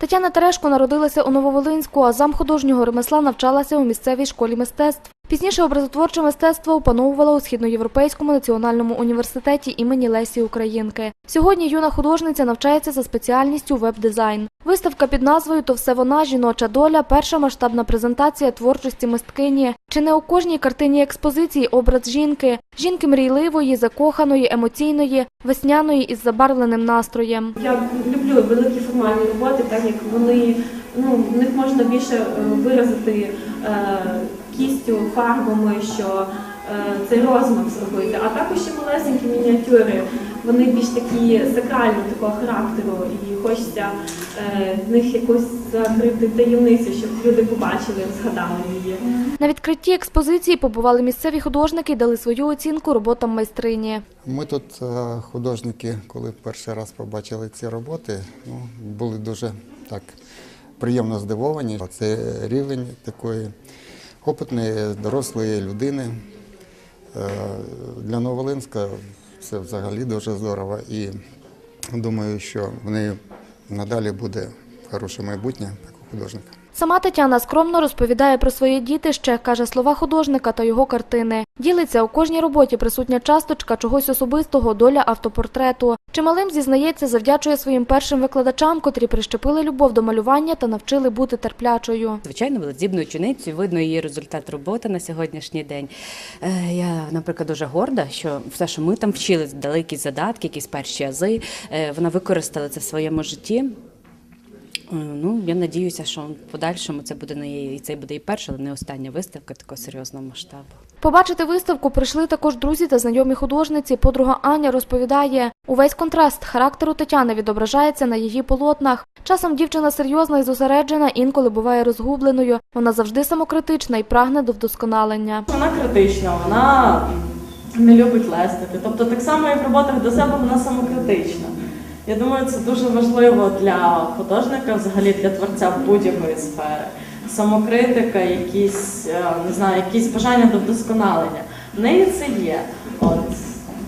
Тетяна Терешко народилася у Нововолинську, а зам художнього ремесла навчалася у місцевій школі мистецтв. Пізніше образотворче мистецтво опановувала у Східноєвропейському національному університеті імені Лесі Українки. Сьогодні юна художниця навчається за спеціальністю веб-дизайн. Виставка під назвою То все вона жіноча доля перша масштабна презентація творчості мисткині. Чи не у кожній картині експозиції образ жінки, жінки мрійливої, закоханої, емоційної, весняної із забарвленим настроєм. Я люблю великі формальні роботи, так як вони ну в них можна більше е, виразити е, кістю, фарбами, що е, цей розмах зробити. А також ще малесенькі мініатюри. Вони більш такі сакрального такого характеру, і хочеться е, в них якусь закрити таємницю, щоб люди побачили, згадали її. На відкритті експозиції побували місцеві художники і дали свою оцінку роботам майстрині. Ми тут е, художники, коли перший раз побачили ці роботи, ну, були дуже так приємно здивовані. Це рівень такої опитної, дорослої людини. Е, Для Новолинська це взагалі дуже здорово. І думаю, що в неї надалі буде хороше майбутнє як художника. Сама Тетяна скромно розповідає про своє дітище, каже слова художника та його картини. Ділиться у кожній роботі присутня часточка чогось особистого, доля автопортрету. Чималим зізнається, завдячує своїм першим викладачам, котрі прищепили любов до малювання та навчили бути терплячою. Звичайно, була здібною ученицею, видно її результат роботи на сьогоднішній день. Е, Я, наприклад, дуже горда, що все, що ми там вчили, дали якісь задатки, якісь перші ази, е, вона використала це в своєму житті. Е, Ну, я надіюся, що в подальшому це буде не і це буде і перша, але не остання виставка такого серйозного масштабу. Побачити виставку прийшли також друзі та знайомі художниці. Подруга Аня розповідає, увесь контраст характеру Тетяни відображається на її полотнах. Часом дівчина серйозна і зосереджена, інколи буває розгубленою. Вона завжди самокритична і прагне до вдосконалення. Вона критична, вона не любить лестити. Тобто так само і в роботах до себе вона самокритична. Я думаю, це дуже важливо для художника, взагалі для творця будь-якої сфери. Самокритика, якісь, е, не знаю, якісь бажання до вдосконалення. В неї це є. От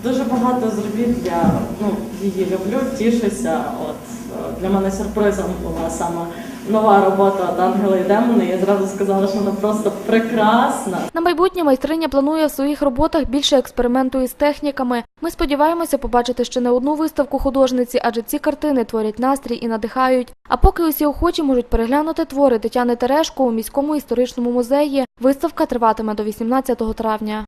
дуже багато зробіт я ну, її люблю, тішуся. От е, для мене сюрпризом була саме нова робота від Ангела і Демони. Я зразу сказала, що вона просто прекрасна. На майбутнє майстриня планує в своїх роботах більше експерименту із техніками. Ми сподіваємося побачити ще не одну виставку художниці, адже ці картини творять настрій і надихають. А поки усі охочі можуть переглянути твори Тетяни Терешко у міському історичному музеї, виставка триватиме до 18 травня.